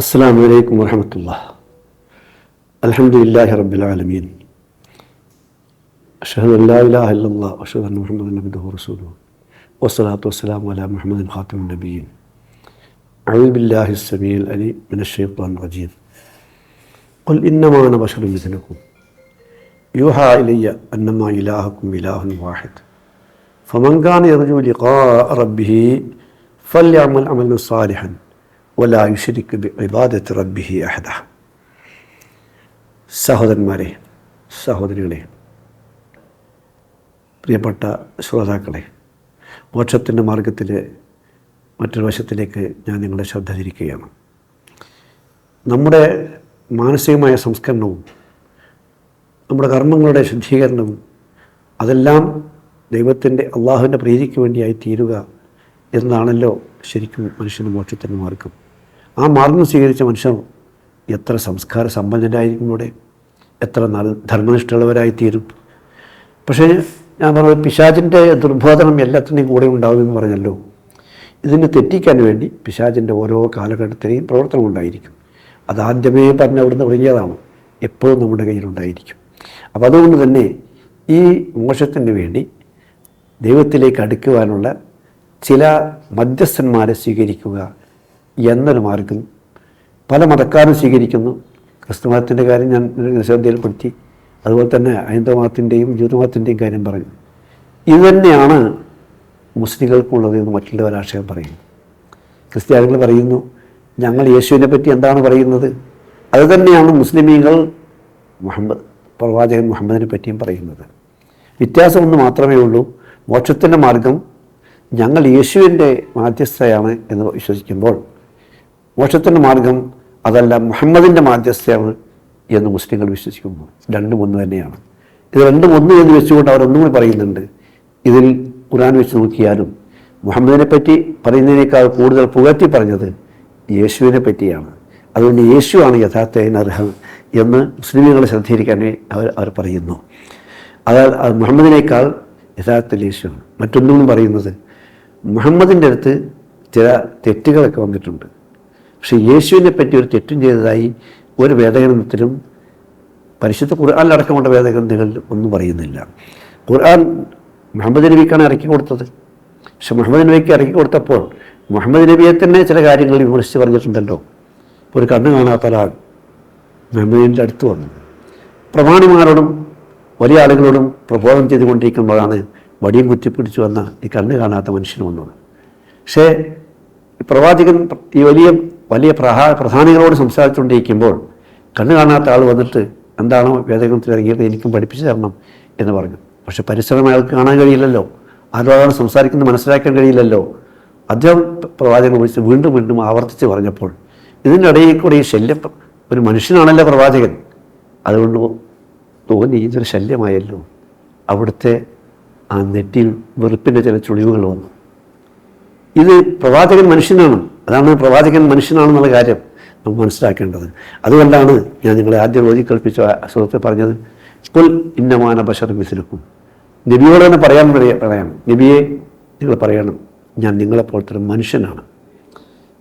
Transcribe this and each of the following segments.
السلام عليكم ورحمة الله. الحمد لله رب العالمين. أشهد أن لا إله إلا الله وأشهد أن محمدا عبده ورسوله. والصلاة والسلام على محمد خاتم النبيين. أعوذ بالله السميع العليم من الشيطان الرجيم. قل إنما أنا بشر مثلكم. يوحى إلي أنما إلهكم إله واحد. فمن كان يرجو لقاء ربه فليعمل عملا صالحا. വല്ല യുഷരിക്ക് ഇബാദത്ത് റബ്ബിഹി അഹദ. സഹോദരന്മാരെ സഹോദരികളെ പ്രിയപ്പെട്ട ശ്രോതാക്കളെ മോക്ഷത്തിന്റെ മാർഗത്തിൽ മറ്റൊരു വശത്തിലേക്ക് ഞാൻ നിങ്ങളെ ശ്രദ്ധ തിരിക്കുകയാണ്. നമ്മുടെ മാനസികമായ സംസ്കരണവും നമ്മുടെ കർമ്മങ്ങളുടെ ശുദ്ധീകരണവും അതെല്ലാം ദൈവത്തിന്റെ അള്ളാഹുവിന്റെ പ്രീതിക്ക് വേണ്ടിയായി തീരുക എന്നാണല്ലോ ശരിക്കും മനുഷ്യന് മോക്ഷത്തിന്റെ മാർഗം ആ മാർഗം സ്വീകരിച്ച മനുഷ്യർ എത്ര സംസ്കാര സമ്പന്നരായിരിക്കും ഇവിടെ എത്ര നല്ല ധർമ്മനിഷ്ഠയുള്ളവരായിത്തീരും. പക്ഷേ ഞാൻ പറഞ്ഞത് പിശാചിന്റെ ദുർബോധനം എല്ലാത്തിന്റെയും കൂടെ ഉണ്ടാവുമെന്ന് പറഞ്ഞല്ലോ. ഇതിനെ തെറ്റിക്കാൻ വേണ്ടി പിശാചിന്റെ ഓരോ കാലഘട്ടത്തിലെയും പ്രവർത്തനം ഉണ്ടായിരിക്കും. അതാദ്യമേ പറഞ്ഞ അവിടുന്ന് തുടങ്ങിയതാണ് എപ്പോഴും നമ്മുടെ കയ്യിലുണ്ടായിരിക്കും അപ്പോൾ അതുകൊണ്ട് തന്നെ ഈ മോശത്തിന് വേണ്ടി ദൈവത്തിലേക്ക് അടുക്കുവാനുള്ള ചില മധ്യസ്ഥന്മാരെ സ്വീകരിക്കുക എന്നൊരു മാർഗം. പല മതക്കാരും സ്വീകരിക്കുന്നു. ക്രിസ്തു മതത്തിന്റെ കാര്യം ഞാൻ ശ്രദ്ധയിൽപ്പെടുത്തി. അതുപോലെ തന്നെ ഹൈന്ദവ മതത്തിന്റെയും ജൂതമതത്തിന്റെയും കാര്യം പറഞ്ഞു. ഇത് തന്നെയാണ് മുസ്ലിങ്ങൾക്കുള്ളത് എന്ന് മറ്റുള്ളവർ ആശയം പറയുന്നു ക്രിസ്ത്യാനികൾ പറയുന്നു ഞങ്ങൾ യേശുവിനെ പറ്റി എന്താണ് പറയുന്നത്? അത് തന്നെയാണ് മുസ്ലിമീങ്ങൾ മുഹമ്മദ് പ്രവാചകൻ മുഹമ്മദിനെ പറ്റിയും പറയുന്നത്. വ്യത്യാസം ഒന്ന് മാത്രമേ ഉള്ളൂ. മോക്ഷത്തിന്റെ മാർഗം ഞങ്ങൾ യേശുവിന്റെ മാധ്യസ്ഥയാണ് എന്ന് വിശ്വസിക്കുമ്പോൾ മോക്ഷത്തിന്റെ മാർഗം അതല്ല മുഹമ്മദിന്റെ മാധ്യസ്ഥയാണ് എന്ന് മുസ്ലിങ്ങൾ വിശ്വസിക്കുന്നു. രണ്ടും ഒന്ന് തന്നെയാണ്. ഇത് രണ്ടും ഒന്ന് എന്ന് വെച്ചുകൊണ്ട് അവരൊന്നും കൂടി പറയുന്നുണ്ട്. ഇതിൽ ഖുറാൻ വെച്ച് നോക്കിയാലും മുഹമ്മദിനെ പറ്റി പറയുന്നതിനേക്കാൾ കൂടുതൽ പുകറ്റി പറഞ്ഞത് യേശുവിനെ പറ്റിയാണ്. അതുകൊണ്ട് യേശുവാണ് യഥാർത്ഥ അർഹം എന്ന് മുസ്ലിമുകളെ ശ്രദ്ധയിരിക്കാനേ അവർ അവർ പറയുന്നു. അതായത് അത് മുഹമ്മദിനേക്കാൾ യഥാർത്ഥത്തിൽ യേശുവാണ്. മറ്റൊന്നും പറയുന്നത് മുഹമ്മദിന്റെ അടുത്ത് ചില തെറ്റുകളൊക്കെ വന്നിട്ടുണ്ട്. പക്ഷേ യേശുവിനെ പറ്റി ഒരു തെറ്റും ചെയ്തതായി ഒരു വേദഗ്രന്ഥത്തിലും പരിശുദ്ധ ഖുർആാനിലടക്കമുള്ള വേദഗ്രന്ഥങ്ങളിൽ ഒന്നും പറയുന്നില്ല. ഖുർആൻ മുഹമ്മദ് നബിക്കാണ് ഇറക്കി കൊടുത്തത്. പക്ഷെ മുഹമ്മദ് നബിക്ക് ഇറക്കി കൊടുത്തപ്പോൾ മുഹമ്മദ് നബിയെ തന്നെ ചില കാര്യങ്ങൾ വിമർശിച്ച് പറഞ്ഞിട്ടുണ്ടല്ലോ. ഒരു കണ്ണ് കാണാത്ത ഒരാൾ മുഹമ്മദിന്റെ അടുത്ത് വന്നു. പ്രമാണിമാരോടും വലിയ ആളുകളോടും പ്രബോധനം ചെയ്തുകൊണ്ടിരിക്കുമ്പോഴാണ് വടിയും കുത്തിപ്പിടിച്ചു വന്ന ഈ കണ്ണ് കാണാത്ത മനുഷ്യൻ വന്നത്. പക്ഷേ പ്രവാചകൻ ഈ വലിയ വലിയ പ്രഹാ പ്രധാനികളോട് സംസാരിച്ചുകൊണ്ടിരിക്കുമ്പോൾ കണ്ണു കാണാത്ത ആൾ വന്നിട്ട് എന്താണോ വേദഗ്രന്ഥത്തിൽ ഇറങ്ങിയത് എനിക്കും പഠിപ്പിച്ചു തരണം എന്ന് പറഞ്ഞു. പക്ഷെ പരിസരം അയാൾക്ക് കാണാൻ കഴിയില്ലല്ലോ. ആരോടാണ് സംസാരിക്കുന്നത് മനസ്സിലാക്കാൻ കഴിയില്ലല്ലോ. അദ്ദേഹം പ്രവാചകനെ വിളിച്ച് വീണ്ടും വീണ്ടും ആവർത്തിച്ച് പറഞ്ഞപ്പോൾ ഇതിന്റെ ഇടയിൽ കൂടെ ഈ ശല്യം ഒരു മനുഷ്യനാണല്ലോ പ്രവാചകൻ. അതുകൊണ്ട് തോന്നി ഇതൊരു ശല്യമായല്ലോ. അവിടുത്തെ ആ നെറ്റിയിൽ വെറുപ്പിന്റെ ചില ചുളിവുകൾ വന്നു. ഇത് പ്രവാചകൻ മനുഷ്യനാണ്. അതാണ് പ്രവാചകൻ മനുഷ്യനാണെന്നുള്ള കാര്യം നമുക്ക് മനസ്സിലാക്കേണ്ടത്. അതുകൊണ്ടാണ് ഞാൻ നിങ്ങളെ ആദ്യം ഓതി കൽപ്പിച്ച സുഹൃത്തെ പറഞ്ഞത്. കുൽ ഇന്നമാന ബഷർ മിസിലുക്കും. നബിയോട് തന്നെ പറയാൻ പറയാ- നബിയെ നിങ്ങൾ പറയണം. ഞാൻ നിങ്ങളെപ്പോലത്തെ ഒരു മനുഷ്യനാണ്.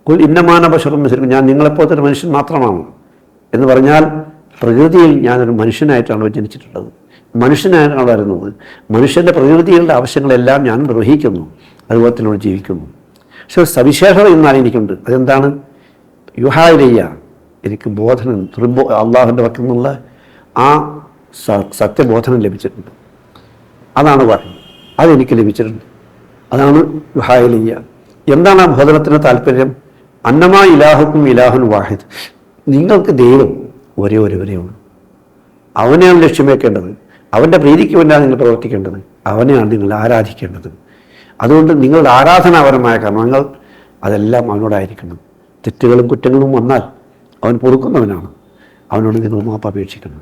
കുൽ ഇന്നമാന ബഷറും മിസിലുക്കും. ഞാൻ നിങ്ങളെപ്പോലത്തെ ഒരു മനുഷ്യൻ മാത്രമാണ്. എന്ന് പറഞ്ഞാൽ പ്രകൃതിയിൽ ഞാനൊരു മനുഷ്യനായിട്ടാണ് ജനിച്ചിട്ടുള്ളത്. മനുഷ്യനായിട്ടാണ് വരുന്നത്. മനുഷ്യന്റെ പ്രകൃതിയിലുള്ള ആവശ്യങ്ങളെല്ലാം ഞാൻ നിർവഹിക്കുന്നു. അതുപോലെ തന്നെ ജീവിക്കുന്നു. പക്ഷെ ഒരു സവിശേഷത എന്നാൽ എനിക്കുണ്ട്. അതെന്താണ്? യുഹായിലയ്യ എനിക്ക് ബോധനം ദുർബോ അള്ളാഹുവിന്റെ വക്കിൽ നിന്നുള്ള ആ സത്യബോധനം ലഭിച്ചിട്ടുണ്ട്. അതാണ് പറയുന്നത് അതെനിക്ക് ലഭിച്ചിട്ടുണ്ട്. അതാണ് യുഹായിലയ്യ എന്താണ് ആ ബോധനത്തിന്റെ താല്പര്യം? അന്നമാ ഇലാഹുക്കും ഇലാഹുൻ വാഹിദ്. നിങ്ങൾക്ക് ദൈവം ഒരേ ഒരുവരേ ഉള്ളൂ അവനെയാണ് ലക്ഷ്യം വെക്കേണ്ടത്. അവന്റെ പ്രീതിക്ക് വേണ്ടിയാണ് നിങ്ങൾ പ്രവർത്തിക്കേണ്ടത്. അവനെയാണ് നിങ്ങൾ ആരാധിക്കേണ്ടത്. അതുകൊണ്ട് നിങ്ങളുടെ ആരാധനാപരമായ കർമ്മങ്ങൾ അതെല്ലാം അവനോടായിരിക്കണം. തെറ്റുകളും കുറ്റങ്ങളും വന്നാൽ അവൻ പൊറുക്കുന്നവനാണ്. അവനോട് നിങ്ങൾ മാപ്പ് അപേക്ഷിക്കണം.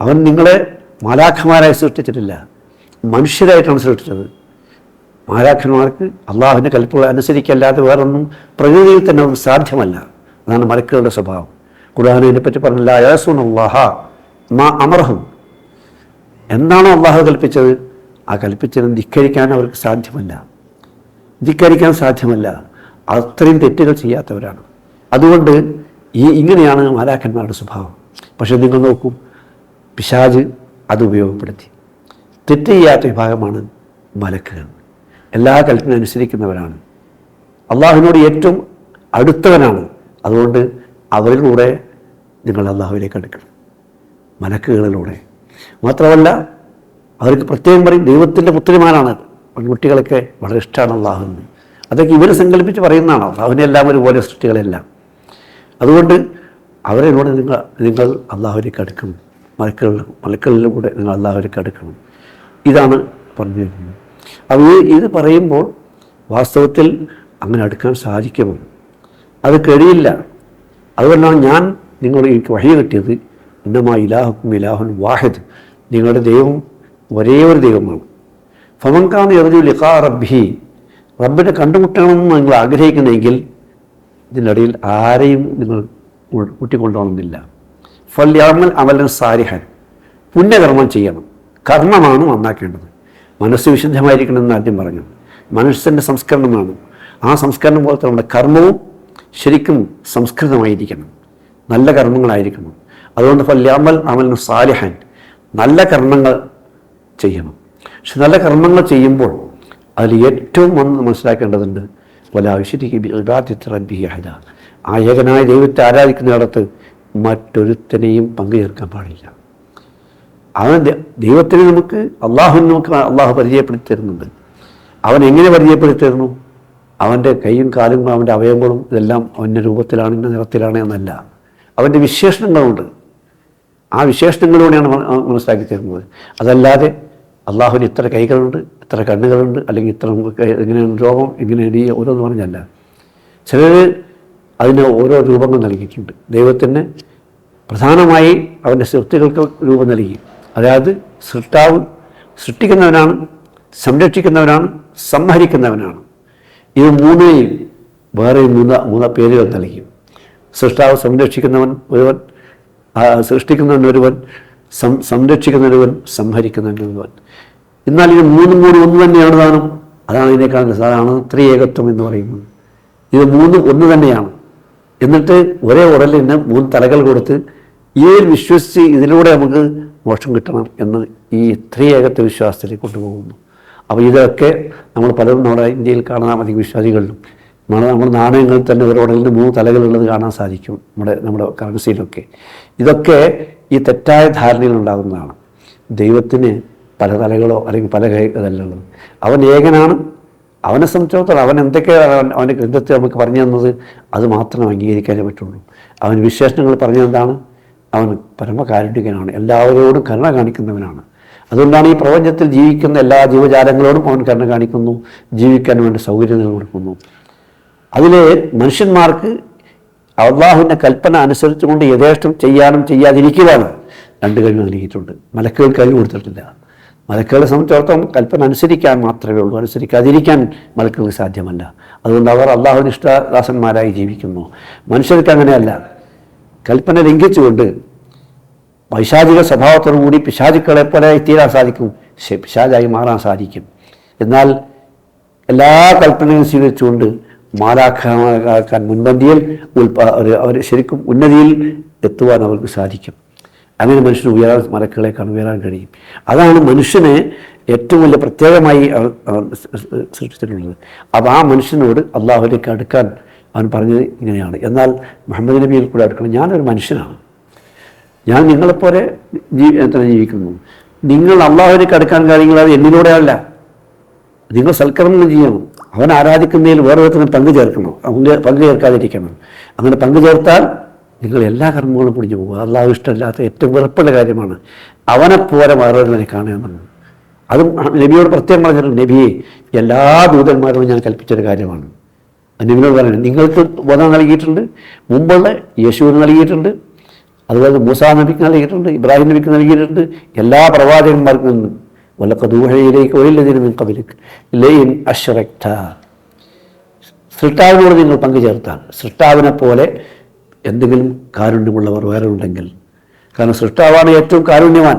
അവൻ നിങ്ങളെ മാലാഖമാരായി സൃഷ്ടിച്ചിട്ടില്ല. മനുഷ്യരായിട്ടാണ് സൃഷ്ടിച്ചത്. മാലാഖന്മാർക്ക് അള്ളാഹുവിന്റെ കൽപ്പുകൾ അനുസരിക്കല്ലാതെ വേറൊന്നും പ്രകൃതിയിൽ തന്നെ ഒന്നും സാധ്യമല്ല. അതാണ് മലക്കുകളുടെ സ്വഭാവം. ഖുർആാനെ പറ്റി പറഞ്ഞില്ല അയാസുൻ അള്ളാഹ മാ അമർഹം എന്താണോ അള്ളാഹു കൽപ്പിച്ചത്? ആ കൽപ്പിച്ചത് ധിക്കരിക്കാൻ അവർക്ക് സാധ്യമല്ല. ധിക്കരിക്കാൻ സാധ്യമല്ല. അത്രയും തെറ്റുകൾ ചെയ്യാത്തവരാണ്. അതുകൊണ്ട് ഈ ഇങ്ങനെയാണ് മാലാക്കന്മാരുടെ സ്വഭാവം. പക്ഷേ നിങ്ങൾ നോക്കും പിശാജ് അത് ഉപയോഗപ്പെടുത്തി. തെറ്റ് ചെയ്യാത്ത വിഭാഗമാണ് മലക്കുകൾ. എല്ലാ കൽപ്പന അനുസരിക്കുന്നവരാണ്. അള്ളാഹുവിനോട് ഏറ്റവും അടുത്തവനാണ്. അതുകൊണ്ട് അവരിലൂടെ നിങ്ങൾ അള്ളാഹുവിലേക്ക് അടുക്കണം. മലക്കുകളിലൂടെ. മാത്രമല്ല അവർക്ക് പ്രത്യേകം പറയും ദൈവത്തിന്റെ പുത്രിമാരാണ് പെൺകുട്ടികളൊക്കെ വളരെ ഇഷ്ടമാണ് അള്ളാഹുവിന്. അതൊക്കെ ഇവർ സങ്കല്പിച്ച് പറയുന്നതാണ്? അള്ളാഹുവിനെല്ലാം ഒരുപോലെ സൃഷ്ടികളെല്ലാം. അതുകൊണ്ട് അവരോട് നിങ്ങൾ നിങ്ങൾ അള്ളാഹുവിലേക്ക് അടുക്കണം. മലക്കളിലും മലക്കളിലൂടെ നിങ്ങൾ അള്ളാഹുവിലേക്ക് അടുക്കണം. ഇതാണ് പറഞ്ഞു വരുന്നത്. ഇത് ഇത് പറയുമ്പോൾ വാസ്തവത്തിൽ അങ്ങനെ അടുക്കാൻ സാധിക്കുമോ? അത് കഴിയില്ല. അതുകൊണ്ടാണ് ഞാൻ നിങ്ങളോട് എനിക്ക് വഴി കിട്ടിയത്. ഇന്നമാ ഇലാഹുക്കും ഇലാഹുൻ വാഹിദ്. നിങ്ങളുടെ ദൈവം ഒരേ ഒരു ദൈവമാണ് ഫമൻകാന്ന് എറിഞ്ഞു ലിഖാ റബ്ബി റബ്ബിനെ കണ്ടുമുട്ടണമെന്ന് നിങ്ങൾ ആഗ്രഹിക്കുന്നെങ്കിൽ ഇതിനിടയിൽ ആരെയും നിങ്ങൾ കൂട്ടിക്കൊണ്ടുപോകണമെന്നില്ല. ഫല്യാമൽ അമലൻ സാരിഹൻ. പുണ്യകർമ്മം ചെയ്യണം. കർമ്മമാണ് നന്നാക്കേണ്ടത്. മനസ്സ് വിശുദ്ധമായിരിക്കണമെന്ന് ആദ്യം പറഞ്ഞു മനസ്സിന്റെ സംസ്കരണമാണ്. ആ സംസ്കരണം പോലത്തെ നമ്മുടെ കർമ്മവും ശരിക്കും സംസ്കൃതമായിരിക്കണം. നല്ല കർമ്മങ്ങളായിരിക്കണം. അതുകൊണ്ട് ഫല്യാമൽ അമലൻ സാലിഹൻ നല്ല കർമ്മങ്ങൾ ചെയ്യണം പക്ഷെ നല്ല കർമ്മങ്ങൾ ചെയ്യുമ്പോൾ അതിൽ ഏറ്റവും ഒന്ന് മനസ്സിലാക്കേണ്ടതുണ്ട് വല വിശുദ്ധി റബ്ബി അഹദ. ആ ഏകനായ ദൈവത്തെ ആരാധിക്കുന്നിടത്ത് മറ്റൊരുത്തനെയും പങ്കു ചേർക്കാൻ പാടില്ല. അവൻ ദൈവത്തിന് നമുക്ക് അള്ളാഹുവിന് നമുക്ക് അള്ളാഹു പരിചയപ്പെടുത്തി തരുന്നുണ്ട്. അവൻ എങ്ങനെ പരിചയപ്പെടുത്തി തരുന്നു? അവന്റെ കൈയും കാലും അവന്റെ അവയവങ്ങളും ഇതെല്ലാം അവന്റെ രൂപത്തിലാണ് ഇന്ന നിറത്തിലാണ് എന്നല്ല. അവന്റെ വിശേഷണങ്ങളുണ്ട്. ആ ആ മനസ്സിലാക്കി തരുന്നത്. അതല്ലാതെ അള്ളാഹുവിന് ഇത്ര കൈകളുണ്ട് ഇത്ര കണ്ണുകളുണ്ട് അല്ലെങ്കിൽ ഇത്ര ഇങ്ങനെയാണ് രോഗം ഇങ്ങനെയാണ് ഈ ഓരോന്ന് പറഞ്ഞല്ല. ചിലർ അതിന് ഓരോ രൂപങ്ങൾ നൽകിയിട്ടുണ്ട്. ദൈവത്തിന് പ്രധാനമായി അവന്റെ സൃഷ്ടികൾക്ക് രൂപം നൽകി. അതായത് സൃഷ്ടാവ് സൃഷ്ടിക്കുന്നവനാണ് സംരക്ഷിക്കുന്നവനാണ് സംഹരിക്കുന്നവനാണ്. ഇത് മൂന്നേയും വേറെ മൂന്ന മൂന്ന പേരുകൾ നൽകി. സൃഷ്ടാവ് സംരക്ഷിക്കുന്നവൻ ഒരുവൻ ഒരുവൻ സം സംരക്ഷിക്കുന്ന ഒരുവൻ സംഹരിക്കുന്ന ഒരുവൻ. എന്നാൽ ഇത് മൂന്നും കൂടി ഒന്ന് തന്നെയാണ് താനും അതാണ് ഇതിനേക്കാൾ സാധാരണ ത്രിയേകത്വം എന്ന് പറയുന്നത്. ഇത് മൂന്നും ഒന്ന് തന്നെയാണ്. എന്നിട്ട് ഒരേ ഉടലിന് മൂന്ന് തലകൾ കൊടുത്ത് ഈ വിശ്വസിച്ച് ഇതിലൂടെ നമുക്ക് മോക്ഷം കിട്ടണം എന്ന് ഈ ത്രിയേകത്വ വിശ്വാസത്തിലേക്ക് കൊണ്ടുപോകുന്നു. അപ്പോൾ ഇതൊക്കെ നമ്മൾ പലരും നമ്മുടെ ഇന്ത്യയിൽ കാണുന്ന അധികം വിശ്വാസികളിലും നമ്മുടെ നമ്മുടെ നാണയങ്ങളിൽ തന്നെ ഒരു മൂന്ന് തലകളുള്ളത് കാണാൻ സാധിക്കും നമ്മുടെ നമ്മുടെ കറൻസിയിലൊക്കെ. ഇതൊക്കെ ഈ തെറ്റായ ധാരണയിൽ ഉണ്ടാകുന്നതാണ്. ദൈവത്തിന് പല തലകളോ അല്ലെങ്കിൽ പല കൈ ഇതല്ലുള്ളത് അവൻ ഏകനാണ്. അവനെ സംബന്ധിച്ചിടത്തോളം അവൻ എന്തൊക്കെയാണ് അവൻ അവന്റെ ഗ്രന്ഥത്തിൽ നമുക്ക് പറഞ്ഞു തന്നത് അത് മാത്രം അംഗീകരിക്കാനേ പറ്റുള്ളൂ. അവൻ വിശേഷണങ്ങൾ പറഞ്ഞെന്താണ് അവൻ പരമകാരുണ്യകനാണ് എല്ലാവരോടും കരുണ കാണിക്കുന്നവനാണ്. അതുകൊണ്ടാണ് ഈ പ്രപഞ്ചത്തിൽ ജീവിക്കുന്ന എല്ലാ ജീവജാലങ്ങളോടും അവൻ കരുണ കാണിക്കുന്നു. ജീവിക്കാൻ വേണ്ടി സൗകര്യങ്ങൾ കൊടുക്കുന്നു. അതിൽ മനുഷ്യന്മാർക്ക് അള്ളാഹുവിന്റെ കൽപ്പന അനുസരിച്ചുകൊണ്ട് യഥേഷ്ടം ചെയ്യാനും ചെയ്യാതിരിക്കുവാനും രണ്ട് കഴിവ് നൽകിയിട്ടുണ്ട്. മലക്കുകൾ കഴിവ് കൊടുത്തിട്ടില്ല. മലക്കുകളെ സംബന്ധിച്ചിടത്തോളം കൽപ്പന അനുസരിക്കാൻ മാത്രമേ ഉള്ളൂ. അനുസരിക്കാതിരിക്കാൻ മലക്കുകൾക്ക് സാധ്യമല്ല. അതുകൊണ്ട് അവർ അള്ളാഹുവിന് ഇഷ്ടദാസന്മാരായി ജീവിക്കുന്നു. മനുഷ്യർക്ക് അങ്ങനെയല്ല. കൽപ്പന ലംഘിച്ചുകൊണ്ട് വൈശാചിക സ്വഭാവത്തോടു കൂടി പിശാചുക്കളെ പോലെ തീരാൻ സാധിക്കും. പിശാചായി മാറാൻ സാധിക്കും. എന്നാൽ എല്ലാ കൽപ്പനയും സ്വീകരിച്ചുകൊണ്ട് മാലാക്കാൻ മുൻപന്തിയിൽ ഉൽപാ അവർ ശരിക്കും ഉന്നതിയിൽ എത്തുവാൻ അവർക്ക് സാധിക്കും. അങ്ങനെ മനുഷ്യന് ഉയരാൻ മലക്കളെക്കാണ് ഉയരാൻ കഴിയും. അതാണ് മനുഷ്യനെ ഏറ്റവും വലിയ പ്രത്യേകമായി സൃഷ്ടിച്ചിട്ടുള്ളത്. അപ്പോൾ ആ മനുഷ്യനോട് അള്ളാഹുലേക്ക് അടുക്കാൻ അവൻ പറഞ്ഞത് ഇങ്ങനെയാണ്. എന്നാൽ മുഹമ്മദ് നബിയിൽ കൂടെ അടുക്കണം. ഞാനൊരു മനുഷ്യനാണ്. ഞാൻ നിങ്ങളെപ്പോലെ ജീ എത്ര ജീവിക്കുന്നു? നിങ്ങൾ അള്ളാഹുലേക്ക് അടുക്കാൻ കാര്യങ്ങൾ അത് എന്നിലൂടെയല്ല. നിങ്ങൾ സൽക്കരണം ചെയ്യണം. അവൻ ആരാധിക്കുന്നതിൽ ഓരോരുത്തരും പങ്കു ചേർക്കണം? അവന്റെ പങ്കു ചേർക്കാതിരിക്കണം. അങ്ങനെ പങ്കു ചേർത്താൽ നിങ്ങൾ എല്ലാ കർമ്മങ്ങളും പിടിഞ്ഞു പോകും. അള്ളാഹു ഇഷ്ടമില്ലാത്ത ഏറ്റവും വെറുപ്പുള്ള കാര്യമാണ് അവനെപ്പോലെ വേറൊരുവനെ കാണുകയെന്നുള്ളത് അതും നബിയോട് പ്രത്യേകം പറഞ്ഞിട്ടുണ്ട് നബിയെ എല്ലാ ദൂതന്മാരോടും ഞാൻ കൽപ്പിച്ചൊരു കാര്യമാണ്. നബിനോട് പറഞ്ഞു നിങ്ങൾക്ക് ബോധം നൽകിയിട്ടുണ്ട് മുമ്പുള്ള യേശുവിന് നൽകിയിട്ടുണ്ട് അതുപോലെ മൂസാ നബിക്ക് നൽകിയിട്ടുണ്ട് ഇബ്രാഹിം നബിക്ക് നൽകിയിട്ടുണ്ട് എല്ലാ പ്രവാചകന്മാർക്കും നിന്നും വല്ലക്കദൂഹയിലേക്ക് ഒരില്ലതിന് നിൽക്കവിലേക്ക് ലൈൻ അശ്രക്ത സൃഷ്ടാവിനോട് നിങ്ങൾ പങ്കുചേർത്താൽ സൃഷ്ടാവിനെ പോലെ എന്തെങ്കിലും കാരുണ്യമുള്ളവർ വേറെ ഉണ്ടെങ്കിൽ കാരണം സൃഷ്ടാവാണ് ഏറ്റവും കാരുണ്യവാൻ.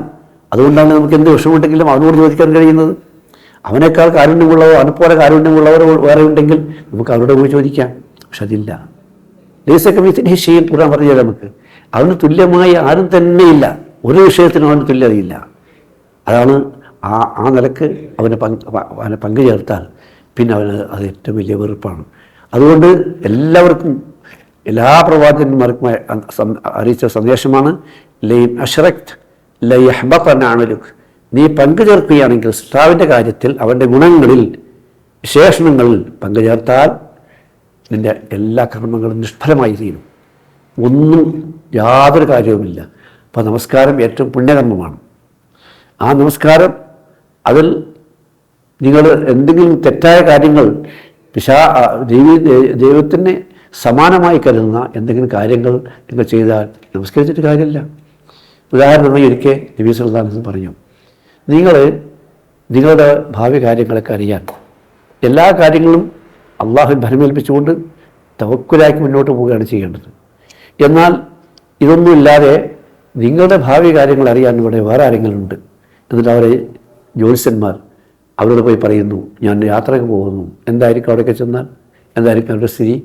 അതുകൊണ്ടാണ് നമുക്ക് എന്ത് വിഷമമുണ്ടെങ്കിലും അവനോട് ചോദിക്കാൻ കഴിയുന്നത്. അവനേക്കാൾ കാരുണ്യമുള്ളവർ അവനെപ്പോലെ കാരുണ്യമുള്ളവർ വേറെ ഉണ്ടെങ്കിൽ നമുക്ക് അവരോട് പോയി ചോദിക്കാം. പക്ഷെ അതില്ല. ലേസക്കമിത്തിന് ഷെയ്ൻ ഖുർആൻ പറഞ്ഞാൽ നമുക്ക്. അവന് തുല്യമായി ആരും തന്നെയില്ല ഒരു വിഷയത്തിനും അവന് തുല്യതയില്ല. അതാണ് ആ ആ നിലയ്ക്ക് അവനെ പങ്ക് അവനെ പങ്കു ചേർത്താൽ പിന്നെ അവന് അത് ഏറ്റവും വലിയ വെറുപ്പാണ്. അതുകൊണ്ട് എല്ലാവർക്കും എല്ലാ പ്രവാചകന്മാർക്കും അറിയിച്ച സന്ദേശമാണ് ലൈൻ ലൈ ലൈഹബത്തനാണലുക്ക് നീ പങ്കു ചേർക്കുകയാണെങ്കിൽ സ്റ്റാവിന്റെ കാര്യത്തിൽ അവന്റെ ഗുണങ്ങളിൽ വിശേഷണങ്ങളിൽ പങ്കു ചേർത്താൽ നിന്റെ എല്ലാ കർമ്മങ്ങളും നിഷ്ഫലമായി തീരും. ഒന്നും യാതൊരു കാര്യവുമില്ല. അപ്പോൾ നമസ്കാരം ഏറ്റവും പുണ്യകർമ്മമാണ്. ആ നമസ്കാരം അതിൽ നിങ്ങൾ എന്തെങ്കിലും തെറ്റായ കാര്യങ്ങൾ പിശാ ദൈവ ദൈവത്തിന് സമാനമായി കരുതുന്ന എന്തെങ്കിലും കാര്യങ്ങൾ നിങ്ങൾ ചെയ്താൽ നമസ്കരിച്ചിട്ട് കാര്യമില്ല. ഉദാഹരണമായി ഒരിക്കൽ നബി സുൽത്താൻ പറഞ്ഞു നിങ്ങൾ നിങ്ങളുടെ ഭാവി കാര്യങ്ങളൊക്കെ അറിയാൻ എല്ലാ കാര്യങ്ങളും അള്ളാഹു ഭരമേൽപ്പിച്ചുകൊണ്ട് തവക്കുലാക്കി മുന്നോട്ട് പോവുകയാണ് ചെയ്യേണ്ടത്. എന്നാൽ ഇതൊന്നുമില്ലാതെ നിങ്ങളുടെ ഭാവി കാര്യങ്ങൾ അറിയാൻ ഇവിടെ വേറെ ആരെങ്കിലും ഉണ്ട്? എന്നിട്ട് അവരെ ജ്യോത്സ്യന്മാർ അവരോട് പോയി പറയുന്നു ഞാൻ യാത്രയ്ക്ക് പോകുന്നു. എന്തായിരിക്കും അവിടെയൊക്കെ ചെന്നാൽ? എന്തായിരിക്കും അവരുടെ സ്ഥിതി?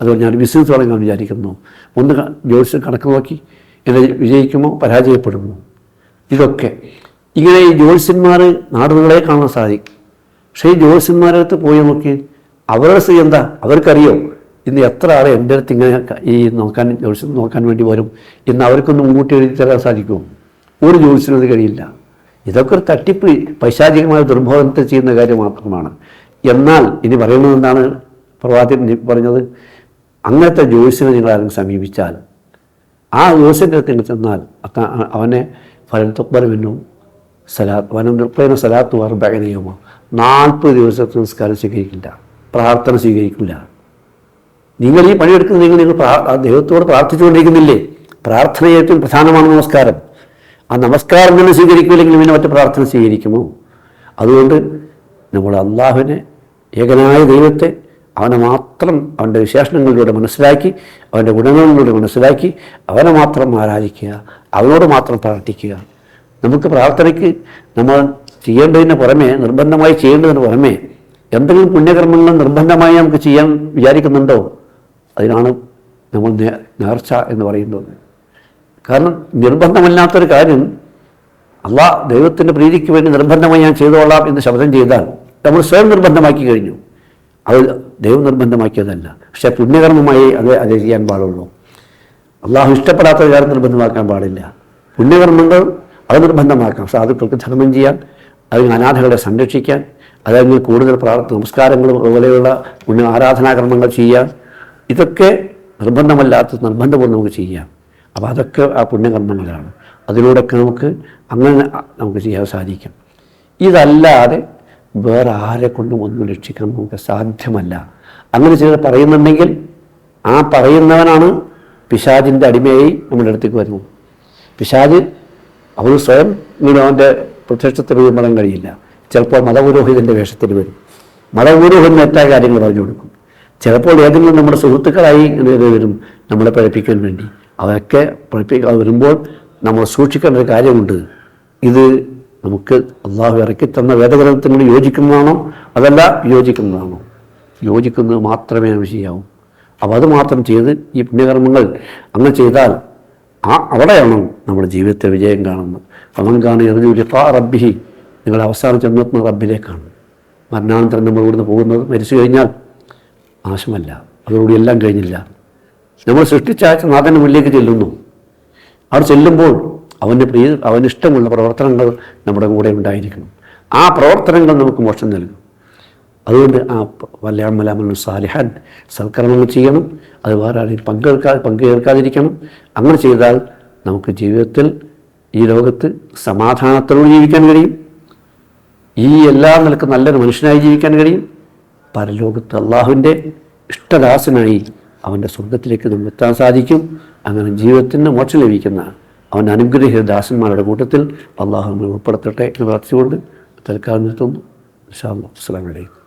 അതുപോലെ ഞാൻ ബിസിനസ് തുടങ്ങാൻ വിചാരിക്കുന്നു ഒന്ന് ജ്യോത്സ്യം കണക്ക് നോക്കി എന്നെ വിജയിക്കുമോ പരാജയപ്പെടുമോ? ഇതൊക്കെ. ഇങ്ങനെ ഈ ജ്യോത്സ്യന്മാർ നാടുകളെ കാണാൻ സാധിക്കും. പക്ഷേ ഈ ജ്യോത്സ്യന്മാരുടെ അടുത്ത് പോയി നോക്കി അവരുടെ സ്ഥിതി എന്താ? അവർക്കറിയോ? ഇന്ന് എത്ര ആളെ എന്റെ അടുത്ത് ഇങ്ങനെ ഈ നോക്കാൻ ജ്യോത്സ്യം നോക്കാൻ വേണ്ടി വരും ഇന്ന് അവർക്കൊന്നും മുൻകൂട്ടി എഴുതി തരാൻ സാധിക്കുമോ? ഒരു ജ്യോത്സ്യനും അത് കഴിയില്ല. ഇതൊക്കെ ഒരു തട്ടിപ്പ് പൈശാചികമായ ദുർബോധനത്തെ ചെയ്യുന്ന കാര്യം മാത്രമാണ്. എന്നാൽ ഇനി പറയുന്നത് എന്താണ്? പ്രവാചകൻ പറഞ്ഞത് അങ്ങനത്തെ ജ്യോത്സ്യനെ നിങ്ങൾ ആരും സമീപിച്ചാൽ ആ ജ്യോത്സ്യന്റെ അടുത്ത് നിങ്ങൾ ചെന്നാൽ അവനെ സലാത്ത് വനം സലാത്ത് സലാത്ത് വർബകനയുമോ നാൽപ്പത് ദിവസത്തെ നിസ്കാരം സ്വീകരിക്കില്ല പ്രാർത്ഥന സ്വീകരിക്കില്ല. നിങ്ങൾ ഈ പണിയെടുക്കുന്നത് നിങ്ങൾ നിങ്ങൾ ദൈവത്തോട് പ്രാർത്ഥിച്ചുകൊണ്ടിരിക്കുന്നില്ലേ? പ്രാർത്ഥന ഏറ്റവും പ്രധാനമാണ് നമസ്കാരം. ആ നമസ്കാരം തന്നെ സ്വീകരിക്കില്ലെങ്കിൽ പിന്നെ മറ്റു പ്രാർത്ഥന സ്വീകരിക്കുമോ? അതുകൊണ്ട് നമ്മൾ അള്ളാഹുവിനെ ഏകനായ ദൈവത്തെ അവനെ മാത്രം അവന്റെ വിശേഷണങ്ങളിലൂടെ മനസ്സിലാക്കി അവന്റെ ഗുണങ്ങളിലൂടെ മനസ്സിലാക്കി അവനെ മാത്രം ആരാധിക്കുക അവനോട് മാത്രം പ്രാർത്ഥിക്കുക. നമുക്ക് പ്രാർത്ഥനയ്ക്ക് നമ്മൾ ചെയ്യേണ്ടതിന് പുറമെ നിർബന്ധമായി ചെയ്യേണ്ടതിന് പുറമെ എന്തെങ്കിലും പുണ്യകർമ്മങ്ങൾ നിർബന്ധമായി നമുക്ക് ചെയ്യാൻ വിചാരിക്കുന്നുണ്ടോ? അതിനാണ് നമ്മൾ നേർച്ച എന്ന് പറയുന്നത്. കാരണം നിർബന്ധമല്ലാത്തൊരു കാര്യം അള്ളാ ദൈവത്തിന്റെ പ്രീതിക്ക് വേണ്ടി നിർബന്ധമായി ഞാൻ ചെയ്തോളാം എന്ന് ശബ്ദം ചെയ്താൽ നമ്മൾ സ്വയം നിർബന്ധമാക്കി കഴിഞ്ഞു. അത് ദൈവം നിർബന്ധമാക്കിയതല്ല. പക്ഷെ പുണ്യകർമ്മമായി അത് അത് ചെയ്യാൻ പാടുള്ളൂ. അള്ളാഹു ഇഷ്ടപ്പെടാത്ത കാര്യം നിർബന്ധമാക്കാൻ പാടില്ല. പുണ്യകർമ്മങ്ങൾ അത് നിർബന്ധമാക്കാം സാധുക്കൾക്ക് ധർമ്മം ചെയ്യാൻ അതിന് അനാഥകളെ സംരക്ഷിക്കാൻ അതല്ലെങ്കിൽ കൂടുതൽ പ്രാർത്ഥന നമസ്കാരങ്ങളും അതുപോലെയുള്ള പുണ്യ ആരാധനാകർമ്മങ്ങൾ ചെയ്യാൻ ഇതൊക്കെ നിർബന്ധമല്ലാത്ത നിർബന്ധപൂർവം നമുക്ക് ചെയ്യാം. അപ്പോൾ അതൊക്കെ ആ പുണ്യകർമ്മങ്ങളാണ്. അതിലൂടെയൊക്കെ നമുക്ക് അങ്ങനെ നമുക്ക് ചെയ്യാൻ സാധിക്കും. ഇതല്ലാതെ വേറെ ആരെ കൊണ്ടും ഒന്നും രക്ഷിക്കാൻ നമുക്ക് സാധ്യമല്ല. അങ്ങനെ ചിലർ പറയുന്നുണ്ടെങ്കിൽ ആ പറയുന്നവനാണ് പിശാജിന്റെ അടിമയായി നമ്മുടെ അടുത്തേക്ക് വരുന്നത്. പിശാജ് അവന് സ്വയം ഇങ്ങനെ അവന്റെ പ്രത്യക്ഷത്തിൽ രൂപപ്പെടാൻ കഴിയില്ല. ചിലപ്പോൾ മതപുരോഹിതന്റെ വേഷത്തിൽ വരും. മതപുരോഹിതൻ തെറ്റായ കാര്യങ്ങൾ പറഞ്ഞു കൊടുക്കും. ചിലപ്പോൾ ഏതെങ്കിലും നമ്മുടെ സുഹൃത്തുക്കളായി വരും നമ്മളെ പഠിപ്പിക്കാൻ വേണ്ടി. അവരൊക്കെ പഠിപ്പിക്കാതെ വരുമ്പോൾ നമ്മൾ സൂക്ഷിക്കേണ്ട ഒരു കാര്യമുണ്ട്. ഇത് നമുക്ക് അള്ളാഹു ഇറക്കി തന്ന വേദഗ്രന്ഥത്തിനോട് യോജിക്കുന്നതാണോ? അതല്ല യോജിക്കുന്നതാണോ? യോജിക്കുന്നത് മാത്രമേ നമുക്ക് ചെയ്യാവൂ അപ്പോൾ അത് മാത്രം ചെയ്ത് ഈ പുണ്യകർമ്മങ്ങൾ അങ്ങനെ ചെയ്താൽ ആ അവിടെയാണ് നമ്മുടെ ജീവിതത്തെ വിജയം കാണുന്നത്. അവൻകാണ് എറിഞ്ഞു ലിഫാ റബ്ബിഹി നിങ്ങൾ അവസാനം ചെന്നെത്തുന്ന റബ്ബിലേക്കാണ്. മരണാനന്തരം നമ്മൾ ഇവിടുന്ന് പോകുന്നത് മരിച്ചു കഴിഞ്ഞാൽ ആശമല്ല അതോടുകൂടി എല്ലാം കഴിഞ്ഞില്ല. നമ്മൾ സൃഷ്ടിച്ച നാഥന്റെ മുന്നിലേക്ക് ചെല്ലുന്നു. അവിടെ ചെല്ലുമ്പോൾ അവന്റെ പ്രിയ അവനിഷ്ടമുള്ള പ്രവർത്തനങ്ങൾ നമ്മുടെ കൂടെ ഉണ്ടായിരിക്കണം. ആ പ്രവർത്തനങ്ങൾ നമുക്ക് മോക്ഷം നൽകും. അതുകൊണ്ട് ആ വല്ലാമലാമൽ സാലിഹാൻ സൽക്കർമ്മങ്ങൾ ചെയ്യണം. അത് വേറെ ആരെയും പങ്കെടുക്കാതെ പങ്കുചേർക്കാതിരിക്കണം അങ്ങനെ ചെയ്താൽ നമുക്ക് ജീവിതത്തിൽ ഈ ലോകത്ത് സമാധാനത്തോടെ ജീവിക്കാൻ കഴിയും. ഈ എല്ലാ നിലക്കും നല്ലൊരു മനുഷ്യനായി ജീവിക്കാൻ കഴിയും. പരലോകത്ത് അള്ളാഹുവിന്റെ ഇഷ്ടദാസനായി അവന്റെ സ്വർഗത്തിലേക്ക് നമ്മൾ എത്താൻ സാധിക്കും. അങ്ങനെ ജീവിതത്തിന് മോക്ഷം ലഭിക്കുന്ന അവന്റെ അനുഗ്രഹ ദാസന്മാരുടെ കൂട്ടത്തിൽ അള്ളാഹു ഉൾപ്പെടുത്തട്ടെ എന്ന് പ്രാർത്ഥിച്ചുകൊണ്ട് തൽക്കാലം നിർത്തുന്നു. അസ്സാം വലൈക്കും